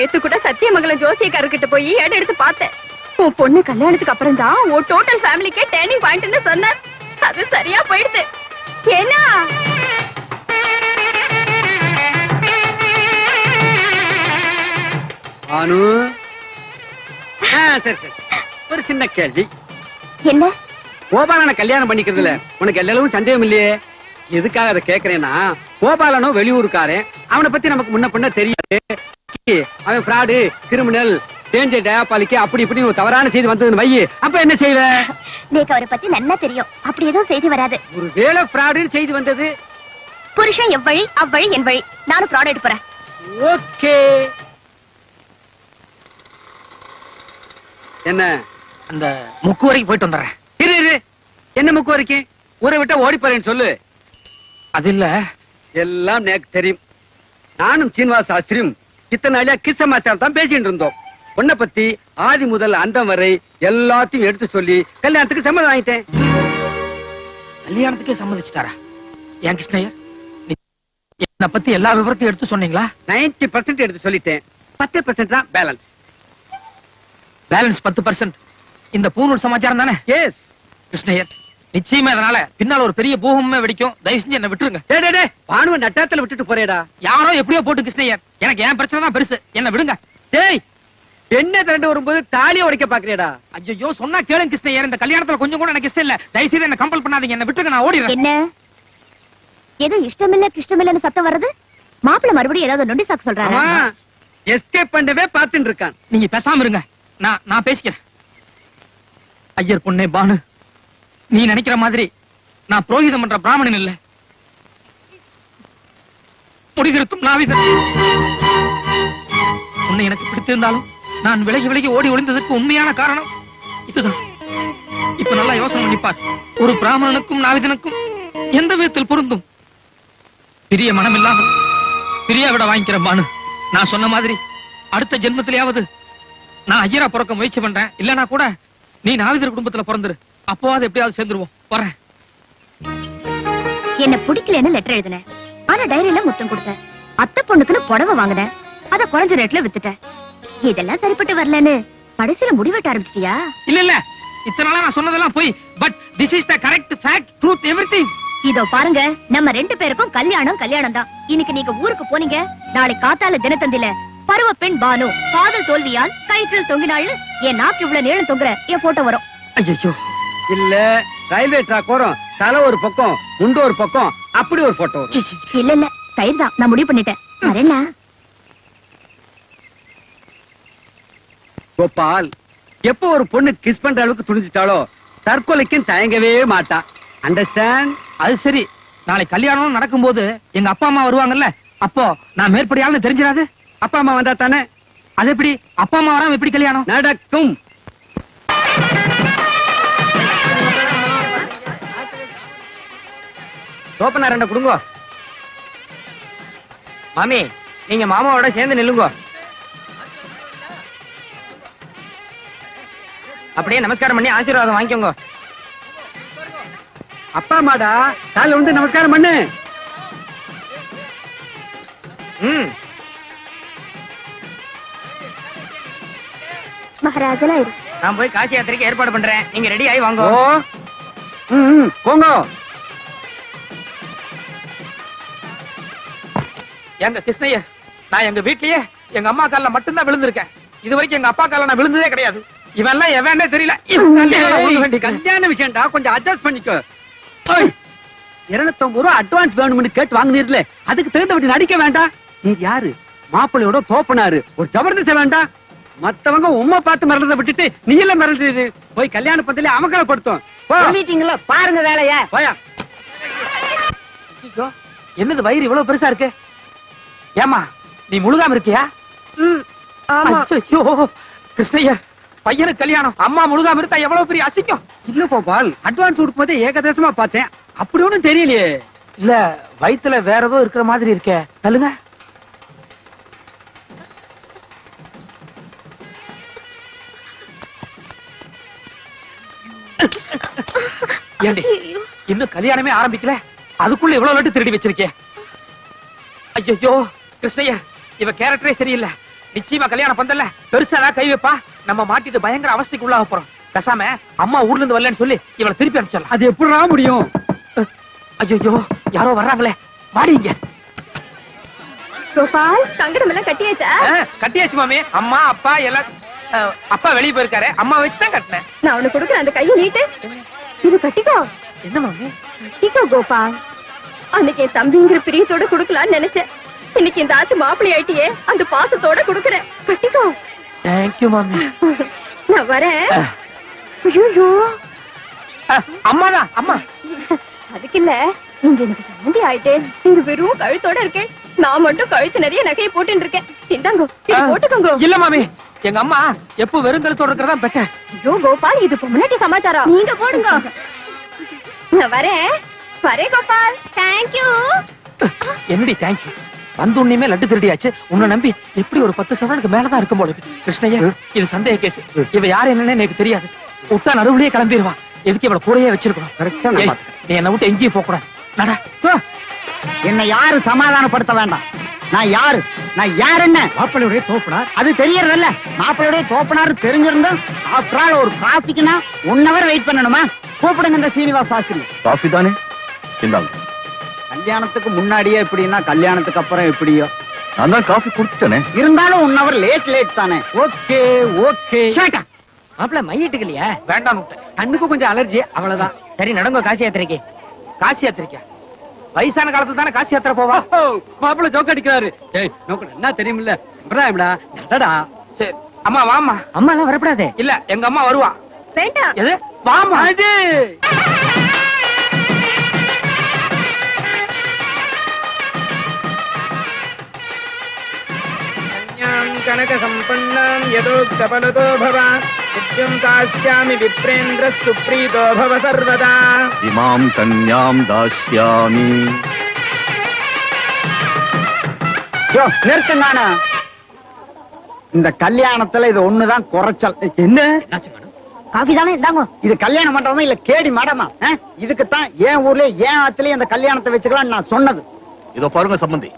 நேத்து கூட சத்தியமங்கலம் ஜோசியக்காரர்கிட்ட போய் இடம் எடுத்து பார்த்தேன். உன் பொண்ணு கல்யாணத்துக்கு அப்புறம் தான் உன் டோட்டல் ஃபேமிலிக்கே டேர்னிங் பாயிண்ட்னு சொன்னார். அது சரியா போயிடுது. ஏன்னா? அனு? சரி சரி. ஒரு சின்ன கேள்வி. என்ன? கோபாலனை கல்யாணம் பண்ணிக்கிறதுல உனக்கு எல்லளவும் சந்தேகம் இல்லையே? எதுக்காக அதை கேக்குறேன்னா கோபாலனும் வெளியூருக்காரன் அவனை பத்தி நமக்கு முன்ன பின்ன தெரியாது. அவன் ஃப்ராடு கிரிமினல் டேஞ்சர் டயாபாலிக்கு அப்படி இப்படி ஒரு தவறான செய்தி வந்ததுன்னு வையி அப்ப என்ன செய்வ? நேக்கு அவரை பத்தி நல்லா தெரியும். அப்படி எதுவும் செய்தி வராது. ஒரு வேலை ஃப்ராடுன்னு செய்தி வந்தது? புருஷன் எவ்வழி அவ்வழி என் வழி. நானும் ப்ராடக்ட் போறேன். ஓகே. என்ன? அந்த முக்கு வரைக்கும் போயிட்டு வந்துடுறேன். இரு இரு. என்ன முக்கு வரைக்கும்? ஊரை விட்டா ஓடி போறேன்னு சொல்லு. அது இல்ல எல்லாம் எனக்கு தெரியும். நானும் சீனிவாச ஆச்சரியம் இத்தனை நாளியா கிஸ் சமாச்சாரம் தான் பேசிட்டு இருந்தோம். உன்னை பத்தி ஆதி முதல் அந்தம் வரை எல்லாத்தையும் எடுத்து சொல்லி கல்யாணத்துக்கு சம்மதம் வாங்கிட்டேன். கல்யாணத்துக்கே சம்மதிச்சிட்டாரா? ஏன் கிருஷ்ணய்யா? நீ என்னை பத்தி எல்லா விவரத்தையும் எடுத்து சொன்னீங்களா? 90% பர்சன்ட் எடுத்து சொல்லிட்டேன். பத்து பர்சன்ட் தான் பேலன்ஸ். பேலன்ஸ் பத்து பர்சன்ட். இந்த பூநூல் சமாச்சாரம் தானே? எஸ் கிருஷ்ணய்யர் நிச்சயமா இதனால பின்னால ஒரு பெரிய பூகமே வெடிக்கும். தயவு செஞ்சு என்ன விட்டுருங்க. டே டே டே பானுவ நட்டாத்துல விட்டுட்டு போறேடா. யாரோ எப்படியோ போட்டு கிருஷ்ணய்யர் எனக்கு என் பிரச்சனை தான் பெருசு. என்ன விடுங்க. டேய் என்ன திரண்டு வரும்போது தாலியை உடைக்க பாக்குறியடா ஐயோ சொன்னா கேளுங்க கிருஷ்ணய்யர் இந்த கல்யாணத்துல கொஞ்சம் கூட எனக்கு இஷ்டம் இல்ல. தயவு செய்து என்ன கம்பல் பண்ணாதீங்க. என்ன விட்டுருங்க நான் ஓடிடுறேன். என்ன? ஏதோ இஷ்டமில்ல கிருஷ்டமில்லன்னு சத்தம் வருது? மாப்பிள்ள மறுபடியும் ஏதாவது நொண்டி சாக்கு சொல்றாரு? அவன் எஸ்கேப் பண்ணவே பார்த்துட்டு இருக்கான். நீங்க பேசாம இருங்க. நான் நான் பேசிக்கிறேன். ஐயர் பொண்ணே பானு. நீ நினைக்கிற மாதிரி நான் புரோகிதம் பண்ற பிராமணன் இல்ல. முடிதிருத்தும் நாவிதன். உன்னை எனக்கு பிடித்திருந்தாலும் நான் விலகி விலகி ஓடி ஒளிந்ததற்கு உண்மையான காரணம் இதுதான். இப்ப நல்லா யோசனை பண்ணிப்பார் ஒரு பிராமணனுக்கும் நாவிதனுக்கும் எந்த விதத்தில் பொருந்தும்? பிரிய மனம் இல்லாமல் பிரியா விட வாங்கிக்கிற பானு. நான் சொன்ன மாதிரி அடுத்த ஜென்மத்திலேயாவது நான் ஐயரா பிறக்க முயற்சி பண்றேன். இல்லனா கூட நீ நாவிதர் குடும்பத்துல பிறந்துரு. அப்போவாது எப்படியாவது சேர்ந்துருவோம். வரேன் என்ன பிடிக்கலன்னு லெட்டர் எழுதினேன் ஆனா டைரியில முத்தம் கொடுத்தேன் அத்தை பொண்ணுக்குன்னு புடவை வாங்கினேன் அத குறைஞ்ச ரேட்ல வித்துட்டேன் இதெல்லாம் சரிப்பட்டு வரலன்னு கடைசியில முடிவெட்ட ஆரம்பிச்சிட்டியா? இல்ல இல்ல. இத்தனை நாளா நான் சொன்னதெல்லாம் போய். But this is the correct fact truth everything இதோ பாருங்க நம்ம ரெண்டு பேருக்கும் கல்யாணம் கல்யாணம் தான். இன்னைக்கு நீங்க ஊருக்கு போனீங்க. நாளை காத்தால தினத்தந்தில பருவ பெண் பானு காதல் தோல்வியால் கயிற்றில் தொங்கினாள் என் நாக்கு இவ்வளவு நீளம் தொங்குற என் போட்டோ வரும். ஐயோ இல்ல ரயில்வே ட்ராக் வரும் தலை ஒரு பக்கம் முண்டு ஒரு பக்கம் அப்படி ஒரு போட்டோ இல்ல இல்ல தயிர் தான். நான் முடிவு பண்ணிட்டேன். கோபால் எப்போ ஒரு பொண்ணு கிஸ் பண்ற அளவுக்கு துணிஞ்சிட்டாலோ தற்கொலைக்கும் தயங்கவே மாட்டா. அண்டர்ஸ்டாண்ட் அது சரி. நாளை கல்யாணம் நடக்கும்போது எங்க அப்பா அம்மா வருவாங்கல்ல அப்போ நான் மேற்படியாள்னு தெரிஞ்சிடாது அப்பா அம்மா வந்தா தானே? அது எப்படி? அப்பா அம்மா வராம எப்படி கல்யாணம்? நடக்கும். சோப்பனா ரெண்ட கொடுங்க. மாமி நீங்க மாமாவோட சேர்ந்து நில்லுங்க. அப்படியே நமஸ்காரம் பண்ணி ஆசீர்வாதம் வாங்கிக்கோங்க. அப்பா அம்மாடா காலைல வந்து நமஸ்காரம் பண்ணு. ம். மகாராஜலா இரு. நான் போய் காசி யாத்திரைக்கு ஏற்பாடு பண்றேன். நீங்க ரெடி ஆகி வாங்க. ம், போங்க. எங்க கிருஷ்ணய்யர் நான் எங்க வீட்லயே எங்க அம்மா கால்ல மட்டும்தான் விழுந்திருக்கேன். இது வரைக்கும் எங்க அப்பா கால்ல நான் விழுந்ததே கிடையாது. இவன் எல்லாம் எவனே தெரியல. கல்யாண விஷயம்டா கொஞ்சம் அட்ஜஸ்ட் பண்ணிக்கோ. இருநூத்தம்பது ரூபா அட்வான்ஸ் வேணும்னு கேட்டு வாங்கினீர்ல அதுக்கு தகுந்த விட்டு நடிக்க வேண்டாம். நீ யாரு? மாப்பிள்ளையோட தோப்பனாரு. ஒரு ஜபர்தஸ்த வேண்டாம். மத்தவங்க உம்மை பார்த்து மிரளத விட்டுட்டு நீ எல்லாம் மிரளுது போய் கல்யாண பந்தல அமக்கலப்படுத்தும் போ. சொல்லிட்டீங்களா? பாருங்க வேலைய. போயா. என்னது வயிறு இவ்வளவு பெருசா இருக்கு? ஏமா நீ முழுகாம இருக்கியா? ஐயோ கிருஷ்ணய்யர் பையனுக்கு கல்யாணம். அம்மா முழுகாம இருந்தா எவ்வளவு பெரிய அசிங்கம்? இல்ல கோபால் அட்வான்ஸ் கொடுக்கும்போது ஏகதேசமா பார்த்தேன். அப்படி ஒண்ணும் தெரியலையே. இல்ல வயித்துல வேற ஏதோ இருக்கிற மாதிரி இருக்கே. சொல்லுங்க ஏண்டி இன்னும் கல்யாணமே ஆரம்பிக்கல? அதுக்குள்ள இவ்வளவு லட்டு திருடி வச்சிருக்கே. ஐயோ கிருஷ்ணய்யா இவ கேரக்டரே சரியில்லை. நிச்சயமா கல்யாணம் பந்தல்ல. பெருசாதான் கை வைப்பா? நம்ம மாட்டிட்டு பயங்கர அவஸ்தைக்கு உள்ளாக போறோம். பேசாம அம்மா ஊர்ல இருந்து வரலன்னு சொல்லி இவளை திருப்பி அனுப்பிச்சிடலாம். அது எப்படிடா முடியும்? ஐயோ யாரோ வர்றாங்களே. வாடிங்க கோபால் சங்கடம் எல்லாம் கட்டியாச்சா கட்டியாச்சு மாமி. அம்மா அப்பா எல்லாம் அப்பா வெளியே போயிருக்காரு. அம்மா வச்சு தான் கட்டினேன். நான் உனக்கு கொடுக்குறேன் அந்த கையை நீட்டு. இது கட்டிக்கோ. என்ன மாமி? கட்டிக்கோ கோபால். அன்னைக்கு என் தம்பிங்கிற பிரியத்தோட கொடுக்கலாம்னு நினைச்சேன். இன்னைக்கு இந்த ஆத்து மாப்பிள்ளை ஆயிட்டியே அந்த பாசத்தோட கொடுக்குறேன். கட்டிக்கோ தேங்க்யூ மாமி. நான் வரேன். ஐயோ. அம்மாதான் அம்மா. அதுக்கு இல்ல நீங்க எனக்கு சம்மந்தி ஆயிட்டே நீங்க வெறும் கழுத்தோட இருக்கேன். நான் மட்டும் கழுத்து நிறைய நகையை போட்டுட்டு இருக்கேன். இந்தாங்கோ இது. போட்டுக்கோங்க. இல்ல மாமி. எங்க அம்மா எப்ப வெறுங்கலத்தோட இருக்கிறதா பெட்டர் ஐயோ கோபால் இது பொம்னாட்டி சமாச்சாரம். நீங்க போடுங்க. நான் வரேன். வரேன் கோபால். தேங்க்யூ என்னடி தேங்க்யூ வந்த உடனேமே லட்டு திருடியாச்சு. உன்னை நம்பி எப்படி ஒரு பத்து சவரனுக்கு மேலதான் இருக்கும் போல இருக்கு. கிருஷ்ணய்யா இது சந்தேக கேஸ் இவ யார் என்னன்னு எனக்கு தெரியாது. விட்டா நடுவுலயே கிளம்பிடுவா எதுக்கு இவளை கூடயே வச்சிருக்கணும். நீ என்னை விட்டு எங்கேயும் போக கூடாது. என்னை யாரு சமாதானப்படுத்த வேண்டாம்? நான் யாரு? நான் யாருன்னு மாப்பிள்ளையுடைய தோப்பனார் அது தெரியறதில்ல. மாப்பிள்ளையுடைய தோப்பனாரு தெரிஞ்சிருந்தும் ஆஃப்டர் ஆல் ஒரு காஃபிக்குனா ஒன் ஹவர் வெயிட் பண்ணணுமா? கூப்பிடுங்க இந்த சீனிவாஸ் சாஸ்திரி காஃபி தானே? இந்தாங்க. கல்யாணத்துக்கு முன்னாடியே எப்படின்னா கல்யாணத்துக்கு அப்புறம் எப்படியோ. நான் தான் காஃபி குடிச்சிட்டேனே. இருந்தாலும் ஒன் ஹவர் லேட் லேட் தானே. Okay okay. ஷாட்டா மாப்பிள்ள மையிட்டுக்கு இல்லையா? வேண்டாம் கண்ணுக்கு கொஞ்சம் அலர்ஜி அவ்வளவுதான். சரி நடங்க காசி யாத்திரைக்கு. காசி யாத்திரைக்கா? வயசான காலத்துல தானே காசி யாத்திரை போவா? மாப்பிள்ள ஜோக் அடிக்கிறாரு. ஏய் நோக்கு என்ன தெரியுமில்ல? சம்பிரதாயம்டா நடடா. சரி. அம்மா வாமா அம்மா எல்லாம் வரப்படாதே. இல்ல எங்க அம்மா வருவா. வேண்டாம். எது? வாமா அது. கனக சம்பன்னாம் யதோக்தபலதோ பவ. நித்யம் தாஸ்யாமி விப்ரேந்திர சுப்ரீதோ பவ சர்வதா. இமாம் கன்யாம் தாஸ்யாமி யோ நிறுத்துங்கான இந்த கல்யாணத்துல இது ஒண்ணுதான் குறைச்சல். என்ன? காஃபி தானே இந்தாங்க. இது கல்யாண மண்டபமா இல்ல கேடி மடமா? இதுக்குத்தான் என் ஊர்லயே என் ஆத்துலயே இந்த கல்யாணத்தை வச்சுக்கலாம் நான் சொன்னது. இதோ பாருங்க சம்பந்தி.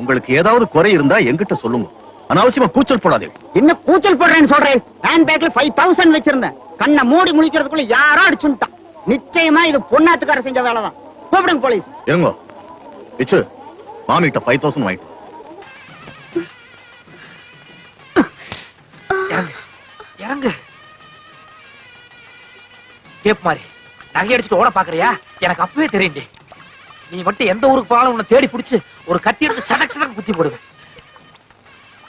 உங்களுக்கு ஏதாவது குறை இருந்தா என்கிட்ட சொல்லுங்க. அனாவசியமா கூச்சல் போடாதே. என்ன கூச்சல் போடுறேன்னு சொல்றேன்? ஹேண்ட் பேக்ல ஃபைவ் தௌசண்ட் வச்சிருந்தேன். கண்ணை மூடி முழிக்கிறதுக்குள்ள யாரோ அடிச்சுட்டான் நிச்சயமா இது பொண்ணாத்துக்கார செஞ்ச வேலைதான். கூப்பிடுங்க போலீஸ் இருங்க. பிச்சு மாமிகிட்ட ஃபைவ் தௌசண்ட் வாங்கிட்டு இறங்கு இறங்கு. கேப் மாதிரி நகை அடிச்சுட்டு ஓட பாக்குறியா? எனக்கு அப்பவே தெரியும்டி. நீ மட்டும் எந்த ஊருக்கு போனாலும் உன்னை தேடி பிடிச்சு ஒரு கத்தி எடுத்து சடக்கு சடக்கு குத்தி போடுவேன்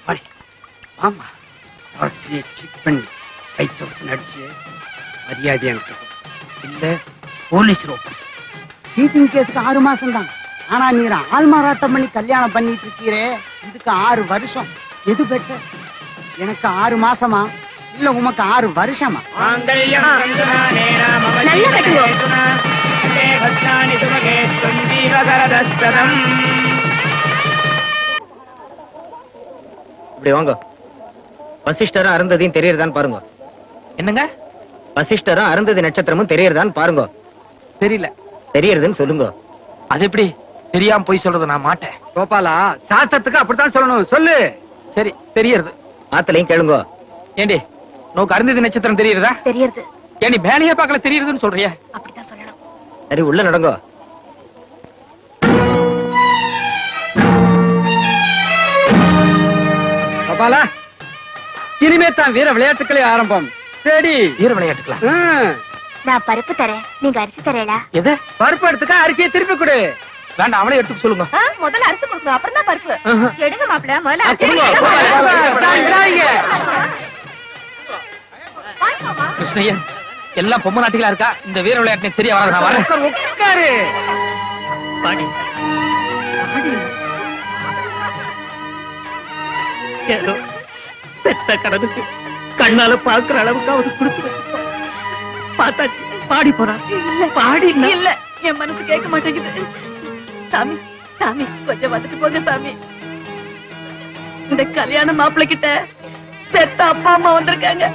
வாடி. ஆமா ஜாஸ்தியை செக் பண்ணி ஃபைவ் தௌசண்ட் அடிச்சு மரியாதை எனக்கு. இல்ல போலீஸ் ரோப்பு சீட்டிங் கேஸுக்கு ஆறு மாசம் தான். ஆனா நீர் ஆள் மாறாட்டம் பண்ணி கல்யாணம் பண்ணிட்டு இருக்கீரே. இதுக்கு ஆறு வருஷம். எது பெட்டர் எனக்கு ஆறு மாசமா? இல்ல உமக்கு ஆறு வருஷமா? நல்லா இப்படி வாங்க. வசிஷ்டரும் அருந்ததியும் தெரியறதான்னு பாருங்க. என்னங்க? வசிஷ்டரும் அருந்ததி நட்சத்திரமும் தெரியறதான்னு பாருங்க. தெரியல. தெரியறதுன்னு சொல்லுங்க. அது எப்படி? தெரியாம போய் சொல்றது நான் மாட்டேன். கோபாலா சாஸ்திரத்துக்கு அப்படித்தான் சொல்லணும். சொல்லு. சரி தெரியறது. ஆத்தலையும் கேளுங்க. ஏண்டி நோக்கு அருந்ததி நட்சத்திரம் தெரியுறதா? தெரியறது. ஏண்டி மேலேயே பார்க்கல தெரியுறதுன்னு சொல்றிய? அப்படித்தான் சொல்லணும். சரி உள்ள நடங்க. கோபாலா இனிமே தான் வீர விளையாட்டுகளே ஆரம்பம். சரி வீர விளையாட்டுக்கலாம் ம். நான் பருப்பு தரேன். நீங்க அரிசி தரேடா எது? பருப்பு எடுத்துக்க அரிசியை திருப்பி கொடு. வேண்டாம் அவளே எடுத்துக்க சொல்லுங்க. முதல்ல அரிசி அப்புறம் தான் பருப்பு. எடுங்க மாப்பிள்ள முதல்ல. கிருஷ்ணய்யா எல்லாம் பொம்மை நாட்டிகளா இருக்கா? இந்த வீர விளையாட்டு சரியா வராது. நான் வரேன். உட்காரு, உட்காரு பாடி ஏதோ பெத்த கடனுக்கு கண்ணால பாக்குற அளவுக்கு அவரு கொடுத்து. பார்த்தாச்சு பாடி போறான் இல்ல. பாடி இல்ல. என் மனசு கேட்க மாட்டேங்குது. சாமி சாமி கொஞ்சம் வந்துட்டு போங்க சாமி. இந்த கல்யாண மாப்பிள்ளை கிட்ட பெத்த அப்பா அம்மா வந்திருக்காங்க.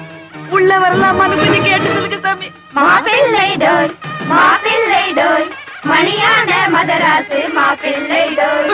உள்ள வரலாமான்னு கொஞ்சம் கேட்டு சொல்லுங்க சாமி. மாப்பிள்ளை டோய் மாப்பிள்ளை டோய் மணியான மதராசு மாப்பிள்ளை டோய்